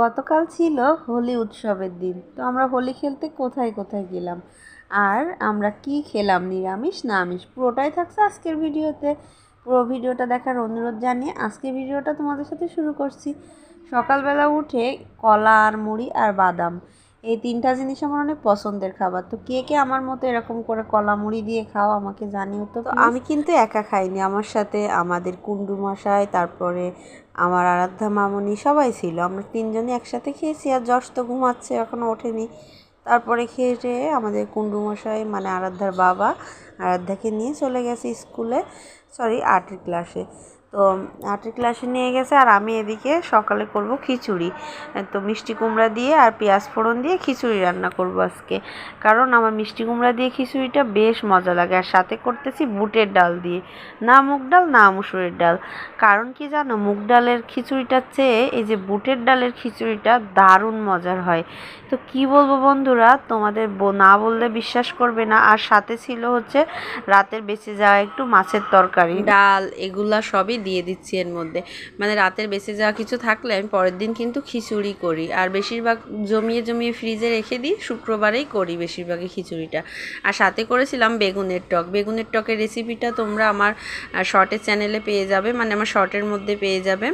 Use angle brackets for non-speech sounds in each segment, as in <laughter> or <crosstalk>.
গতকাল ছিল হোলি উৎসবের দিন, তো আমরা হোলি খেলতে কোথায় কোথায় গেলাম? আর আমরা কি খেলাম? নিরামিষ না আমিষ পুরোটাই থাকছে আজকের ভিডিওতে। পুরো ভিডিওটা দেখার অনুরোধ জানিয়ে আজকের ভিডিওটা তোমাদের সাথে শুরু করছি। সকালবেলা উঠে কলা আর মুড়ি আর বাদাম। এই তিনটা জিনিস আমার অনেক পছন্দের খাবার। তো কে কে আমার মতো এরকম করে কলা মুড়ি দিয়ে খাও আমাকে জানিও তো আমি কিন্তু একা খাইনি। আমার সাথে আমাদের কুন্ডু মশাই তারপরে আমার আরাধ্যা মামনি সবাই ছিল। আমরা তিনজনই একসাথে খেয়েছি আর যশ তো ঘুমাচ্ছে এখনও ওঠেনি। তারপরে খেয়ে টেয়ে আমাদের কুন্ডু মশাই মানে আরাধ্যার বাবা আরাধ্যাকে নিয়ে চলে গেছে স্কুলে সরি আর্টের ক্লাসে তো আর্টের ক্লাসে নিয়ে গেছে আর আমি এদিকে সকালে করব খিচুড়ি। তো মিষ্টি কুমড়া দিয়ে আর পেঁয়াজ ফোড়ন দিয়ে খিচুড়ি রান্না করব আজকে। কারণ আমার মিষ্টি কুমড়া দিয়ে খিচুড়িটা বেশ মজা লাগে আর সাথে করতেছি বুটের ডাল দিয়ে। না মুগ ডাল, না মুসুরের ডাল। কারণ কি জানো, মুগ ডালের খিচুড়িটার চেয়ে এই যে বুটের ডালের খিচুড়িটা দারুণ মজার হয়। তো কি বলব বন্ধুরা, তোমাদের না বললে বিশ্বাস করবে না। আর সাথে ছিল হচ্ছে রাতের বেঁচে যাওয়া একটু মাছের তরকারি। ডাল, এগুলা সবই দিয়ে দিচ্ছি এর মধ্যে। মানে রাতের বেঁচে যাওয়া কিছু থাকলে আমি পরের দিন কিন্তু খিচুড়ি করি। আর বেশিরভাগ জমিয়ে জমিয়ে ফ্রিজে রেখে দিই, শুক্রবারেই করি বেশিরভাগই খিচুড়িটা। আর সাথে করেছিলাম বেগুনের টক। বেগুনের টকের রেসিপিটা তোমরা আমার শর্টের চ্যানেলে পেয়ে যাবে মানে আমার শর্টের মধ্যে পেয়ে যাবে।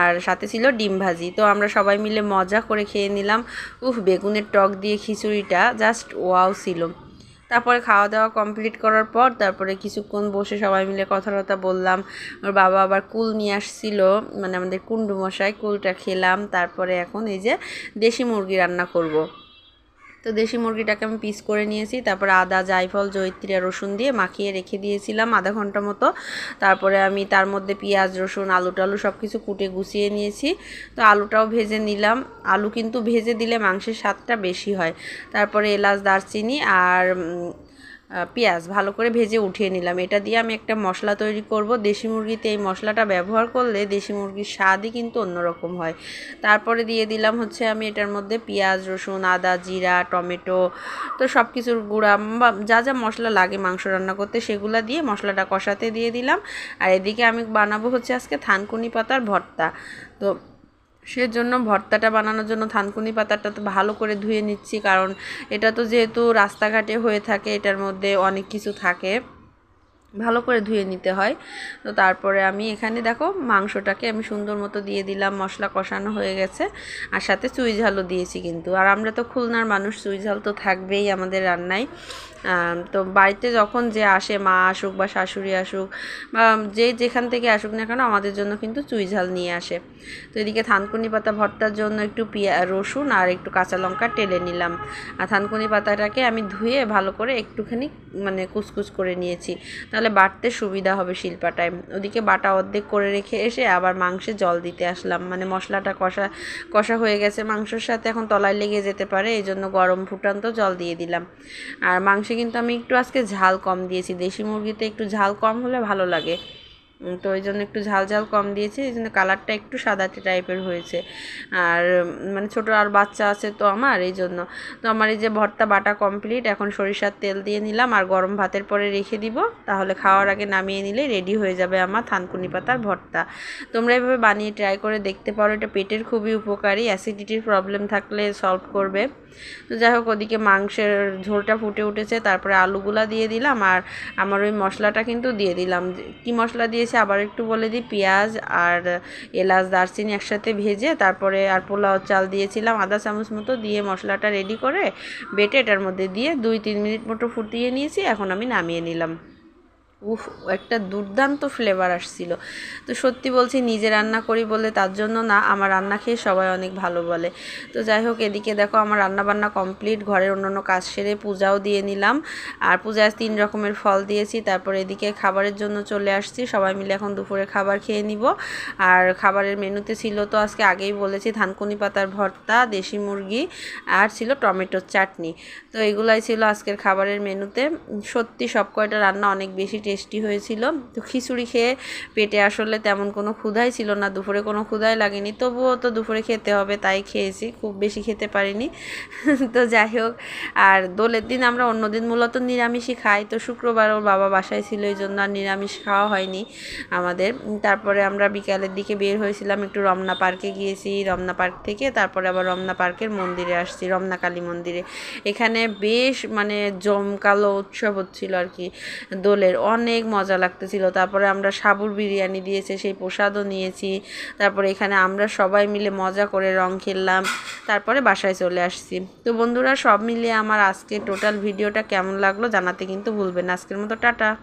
আর সাথে ছিল ডিম ভাজি। তো আমরা সবাই মিলে মজা করে খেয়ে নিলাম। উফ, বেগুনের টক দিয়ে খিচুড়িটা জাস্ট ওয়াও ছিল। তারপরে খাওয়া দাওয়া কমপ্লিট করার পর তারপরে কিছুক্ষণ বসে সবাই মিলে কথাবার্তা বললাম ওর বাবা আবার কুল নিয়ে আসছিল মানে আমাদের কুণ্ডু মশাই কুলটা খেলাম তারপরে এখন এই যে দেশি মুরগি রান্না করব। তো দেশি মুরগিটাকে আমি পিস করে নিয়েছি, তারপরে আদা, জায়ফল জৈত্রী আর রসুন দিয়ে মাখিয়ে রেখে দিয়েছিলাম আধা ঘণ্টা মতো। তারপরে আমি তার মধ্যে পেঁয়াজ, রসুন, আলু টালু সব কিছু কুটে গুছিয়ে নিয়েছি। তো আলুটাও ভেজে নিলাম। আলু কিন্তু ভেজে দিলে মাংসের স্বাদটা বেশি হয়। তারপরে এলাচ, দারচিনি আর পেঁয়াজ ভালো করে ভেজে উঠিয়ে নিলাম। এটা দিয়ে আমি একটা মশলা তৈরি করব। দেশি মুরগিতে এই মশলাটা ব্যবহার করলে দেশি মুরগির স্বাদই কিন্তু অন্যরকম হয়। তারপরে দিয়ে দিলাম হচ্ছে আমি এটার মধ্যে পেঁয়াজ, রসুন, আদা, জিরা, টমেটো, তো সব কিছুর গুঁড়া বা যা যা মশলা লাগে মাংস রান্না করতে সেগুলো দিয়ে মশলাটা কষাতে দিয়ে দিলাম। আর এদিকে আমি বানাবো হচ্ছে আজকে থানকুনি পাতার ভর্তা। তো সেজন্য ভর্তাটা বানানোর জন্য থানকুনি পাতাটা তো ভালো করে ধুয়ে নিচ্ছি, কারণ এটা তো যেহেতু রাস্তাঘাটে হয়ে থাকে, এটার মধ্যে অনেক কিছু থাকে, ভালো করে ধুয়ে নিতে হয়। তো তারপরে আমি এখানে দেখো মাংসটাকে আমি সুন্দর মতো দিয়ে দিলাম, মশলা কষানো হয়ে গেছে, আর সাথে চুই ঝালও দিয়েছি কিন্তু। আর আমরা তো খুলনার মানুষ, চুই ঝাল তো থাকবেই আমাদের রান্নায়। তো বাড়িতে যখন যে আসে, মা আসুক বা শাশুড়ি আসুক, বা যে যেখান থেকে আসুক না কেন, আমাদের জন্য কিন্তু চুই ঝাল নিয়ে আসে। তো এদিকে থানকুনি পাতা ভর্তার জন্য একটু পিয়া, রসুন আর একটু কাঁচা লঙ্কা টেলে নিলাম। আর থানকুনি পাতাটাকে আমি ধুয়ে ভালো করে একটুখানি মানে কুচকুচ করে নিয়েছি। তাহলে বাটতে সুবিধা হবে শিল্পাটায়। ওদিকে বাটা অর্ধেক করে রেখে এসে আবার মাংসে জল দিতে আসলাম। মানে মশলাটা কষা কষা হয়ে গেছে। মাংসের সাথে এখন তলায় লেগে যেতে পারে এই জন্য গরম ফুটান্ত জল দিয়ে দিলাম। আর মাংসে কিন্তু আমি একটু আজকে ঝাল কম দিয়েছি। দেশি মুরগিতে একটু ঝাল কম হলে ভালো লাগে। তো ওই জন্য একটু ঝাল ঝাল কম দিয়েছি, এই জন্য কালারটা একটু সাদাটে টাইপের হয়েছে। আর মানে ছোটো আর বাচ্চা আছে তো আমার, এই জন্য। তো আমার এই যে ভর্তা বাটা কমপ্লিট এখন সরিষার তেল দিয়ে নিলাম আর গরম ভাতের পরে রেখে দিব। তাহলে খাওয়ার আগে নামিয়ে নিলে রেডি হয়ে যাবে আমার থানকুনি পাতার ভর্তা। তোমরা এভাবে বানিয়ে ট্রাই করে দেখতে পারো, এটা পেটের খুবই উপকারী অ্যাসিডিটির প্রবলেম থাকলে সলভ করবে। তো যাই হোক, ওদিকে মাংসের ঝোলটা ফুটে উঠেছে, তারপরে আলুগুলা দিয়ে দিলাম আর আমার ওই মশলাটা কিন্তু দিয়ে দিলাম। কি মশলা দিয়েছি আবার একটু বলে দিই, পেঁয়াজ আর এলাচ, দারচিনি একসাথে ভেজে তারপরে আর পোলাও চাল দিয়েছিলাম, আদা চামচ মতো দিয়ে মশলাটা রেডি করে বেটে এটার মধ্যে দিয়ে দুই তিন মিনিট মতো ফুটিয়ে নিয়েছি, এখন আমি নামিয়ে নিলাম। উফ, একটা দুর্দান্ত ফ্লেভার আসছিল। তো সত্যি বলছি, নিজে রান্না করি বলে তার জন্য না, আমার রান্না খেয়ে সবাই অনেক ভালো বলে। তো যাই হোক, এদিকে দেখো আমার রান্না বান্না কমপ্লিট ঘরের অন্যান্য কাজ সেরে পূজাও দিয়ে নিলাম। আর পূজায় তিন রকমের ফল দিয়েছি, তারপর এদিকে খাবারের জন্য চলে আসছি। সবাই মিলে এখন দুপুরে খাবার খেয়ে নিব। আর খাবারের মেনুতে ছিল তো আজকে আগেই বলেছি, ধানকুনি পাতার ভর্তা, দেশি মুরগি, আর ছিল টমেটোর চাটনি। তো এগুলাই ছিল আজকের খাবারের মেনুতে। সত্যি সব কয়টা রান্না অনেক বেশি টেস্টি হয়েছিল। তো খিচুড়ি খেয়ে পেটে আসলে তেমন কোনো ক্ষুধাই ছিল না, দুপুরে কোনো ক্ষুধাই লাগেনি। তবুও তো দুপুরে খেতে হবে, তাই খেয়েছি, খুব বেশি খেতে পারিনি। <laughs> তো যাই হোক, আর দোলের দিন আমরা অন্যদিন মূলত নিরামিষই খাই। তো শুক্রবার ওর বাবা বাসায় ছিল, এই জন্য আর নিরামিষ খাওয়া হয়নি আমাদের। তারপরে আমরা বিকালের দিকে বের হয়েছিলাম, একটু রমনা পার্কে গিয়েছি। রমনা পার্ক থেকে তারপরে আবার রমনা পার্কের মন্দিরে আসছি রমনা কালী মন্দিরে। এখানে বেশ মানে জমকালো উৎসব হচ্ছিল আর কি দোলের। অনেক মজা লাগতেছিল। তারপরে আমরা সাবুর বিরিয়ানি দিয়েছে, সেই প্রসাদও নিয়েছি। তারপরে এখানে আমরা সবাই মিলে মজা করে রং খেললাম। তারপরে বাসায় চলে আসছি। তো বন্ধুরা, সব মিলিয়ে আমার আজকে টোটাল ভিডিওটা কেমন লাগল জানাতে কিন্তু ভুলবেন আজকের মতো টাটা।